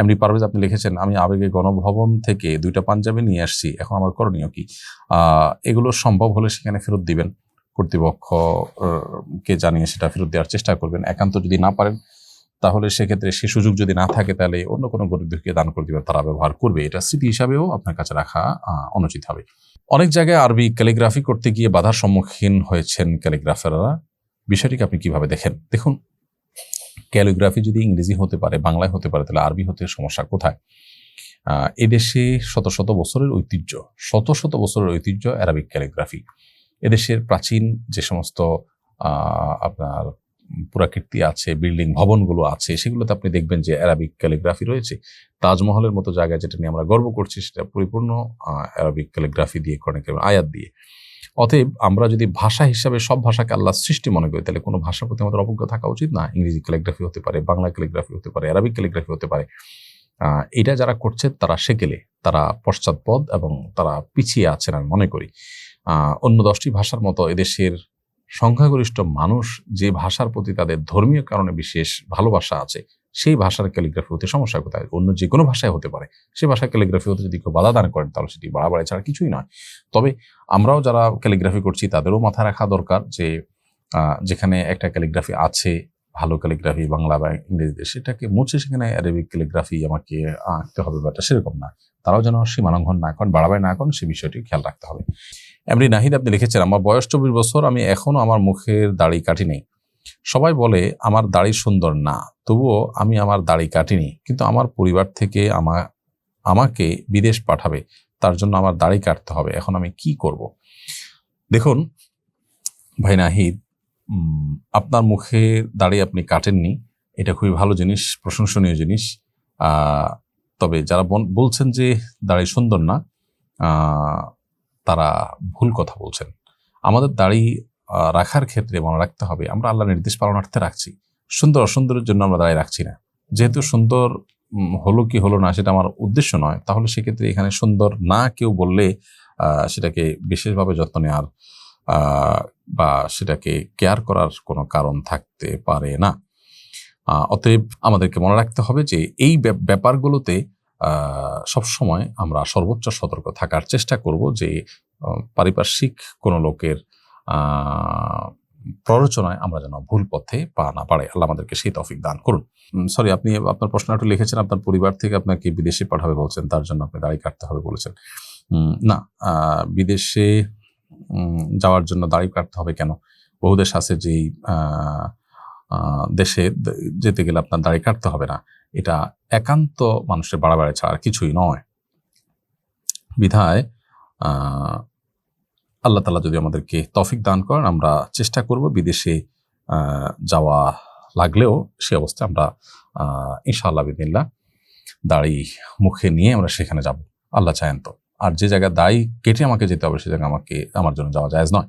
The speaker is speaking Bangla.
এমনি পারভেজ আপনি লিখেছেন, আমি আবেগে গণভবন থেকে দুইটা পাঞ্জাবি নিয়ে আসছি, এখন আমার করণীয় কি? এগুলো সম্ভব হলে সেখানে ফেরত দিবেন। কর্তৃপক্ষ কে জানিয়ে সেটা ফেরত দেওয়ার চেষ্টা করবেন। একান্ত যদি না পারেন, তাহলে সেক্ষেত্রে সে সুযোগ যদি না থাকে, তাহলে অন্য কোনো গরিবদেরকে দান করে দিবেন, তারা ব্যবহার করবে। এটা স্মৃতি হিসাবেও আপনার কাছে রাখা অনুচিত হবে। অনেক জায়গায় আরবি ক্যালিগ্রাফি করতে গিয়ে বাধার সম্মুখীন হয়েছেন ক্যালিগ্রাফাররা। বিষয়টিকে আপনি কীভাবে দেখেন? দেখুন। ক্যালিগ্রাফি যদি ইংরেজি হতে পারে, বাংলায় হতে পারে, তাহলে আরবি হতে সমস্যা কোথায়? এদেশে শত শত বছরের ঐতিহ্য, শত শত বছরের ঐতিহ্য অ্যারাবিক ক্যালিগ্রাফি। এদেশের প্রাচীন যে সমস্ত আপনার পুরাকীর্তি আছে বিল্ডিং ভবনগুলো আছে, সেগুলোতে আপনি দেখবেন যে অ্যারাবিক ক্যালিগ্রাফি রয়েছে। তাজমহলের মতো জায়গায় যেটা নিয়ে আমরা গর্ব করছি, সেটা পরিপূর্ণ অ্যারাবিক ক্যালিগ্রাফি দিয়ে করেন আয়াত দিয়ে। অতএব আমরা যদি ভাষা হিসাবে সব ভাষাকে আল্লাহ সৃষ্টি মনে করি, তাহলে কোনো ভাষার প্রতি আমাদের অবজ্ঞ থাকা উচিত না। ইংরেজি ক্যালিগ্রাফি হতে পারে, বাংলা ক্যালিগ্রাফি হতে পারে অ্যারাবিক ক্যালিগ্রাফি হতে পারে। এটা যারা করছে, তারা সেকেলে, তারা পশ্চাৎপদ এবং তারা পিছিয়ে আছেন আমি মনে করি। অন্য দশটি ভাষার মতো এদেশের সংখ্যাগরিষ্ঠ মানুষ যে ভাষার প্রতি তাদের ধর্মীয় কারণে বিশেষ ভালোবাসা আছে সেই ভাষার ক্যালিগ্রাফি হতে সমস্যা কোথায়? অন্য যে কোনো ভাষায় হতে পারে। সে ভাষার ক্যালিগ্রাফি হতে যদি কেউ বাধা দান করেন, তাহলে সেটি বাড়াবাড়ি ছাড়া কিছুই নয়। তবে আমরাও যারা ক্যালিগ্রাফি করছি, তাদেরও মাথায় রাখা দরকার যে যেখানে একটা ক্যালিগ্রাফি আছে, ভালো ক্যালিগ্রাফি বাংলা বা ইংরেজিতে, সেটাকে মুছে সেখানে অ্যারাবিক ক্যালিগ্রাফি আমাকে আঁকতে হবে, ব্যাপারটা সেরকম না। তারাও যেন সীমালঙ্ঘন না করেন, বাড়াবাড়ি না করেন, সে বিষয়টি খেয়াল রাখতে হবে। এমনি নাহিদ, আপনি লিখেছেন, আমার বয়স চব্বিশ বছর, আমি এখনও আমার মুখের দাড়ি কাটিনি সবাই বলে, আমার দাড়ি সুন্দর না। তবুও আমি আমার দাড়ি কাটিনি। কিন্তু আমার পরিবার থেকে আমার আমাকে বিদেশ পাঠাবে। তার জন্য আমার দাড়ি কাটতে হবে। এখন আমি কি করব? দেখুন, ভাই নাহিদ আপনার মুখে দাড়ি আপনি কাটেননি। এটা খুবই ভালো জিনিস, প্রশংসনীয় জিনিস। তবে যারা বলছেন যে দাড়ি সুন্দর না তারা ভুল কথা বলছেন। আমাদের দাড়ি রাখার ক্ষেত্রে মনে রাখতে হবে, আমরা আল্লাহ নির্দেশ পালনার্থে রাখছি। সুন্দর অসুন্দরের জন্য আমরা দাড়ি রাখছি না। যেহেতু সুন্দর হলো কি হলো না সেটা আমার উদ্দেশ্য নয়, তাহলে সেক্ষেত্রে এখানে সুন্দর না কেউ বললে সেটাকে বিশেষভাবে যত্ন নেওয়ার বা সেটাকে কেয়ার করার কোনো কারণ থাকতে পারে না। অতএব আমাদেরকে মনে রাখতে হবে যে এই ব্যাপ- ব্যাপারগুলোতে সবসময় আমরা সর্বোচ্চ সতর্ক থাকার চেষ্টা করব যে পারিপার্শ্বিক কোনো লোকের প্ররোচনায় আমরা যেন ভুল পথে পা না পারে আল্লাহ আমাদেরকে সেই তফিক দান করুন। সরি আপনি আপনার প্রশ্ন একটু লিখেছেন, আপনার পরিবার থেকে আপনাকে বিদেশে পাঠাবে বলছেন, তার জন্য আপনি দাড়ি কাটতে হবে বলেছেন। না বিদেশে যাওয়ার জন্য দাড়ি কাটতে হবে কেন? বহু দেশ আছে যেই দেশে যেতে গেলে আপনার দাড়ি কাটতে হবে না। এটা একান্ত মানুষের বাড়াবাড়ি ছাড়া কিছুই নয়। বিধায় আল্লাহ তালা যদি আমাদেরকে তফিক দান করেন, আমরা চেষ্টা করব বিদেশে যাওয়া লাগলেও সে অবস্থায় আমরা ইনশাআল্লাহ বিদিল্লা দাড়ি মুখে নিয়ে আমরা সেখানে যাব। আল্লাহ চায়েন তো। আর যে জায়গায় দাড়ি কেটে আমাকে যেতে হবে, সে জায়গায় আমাকে, আমার জন্য যাওয়া যায় নয়।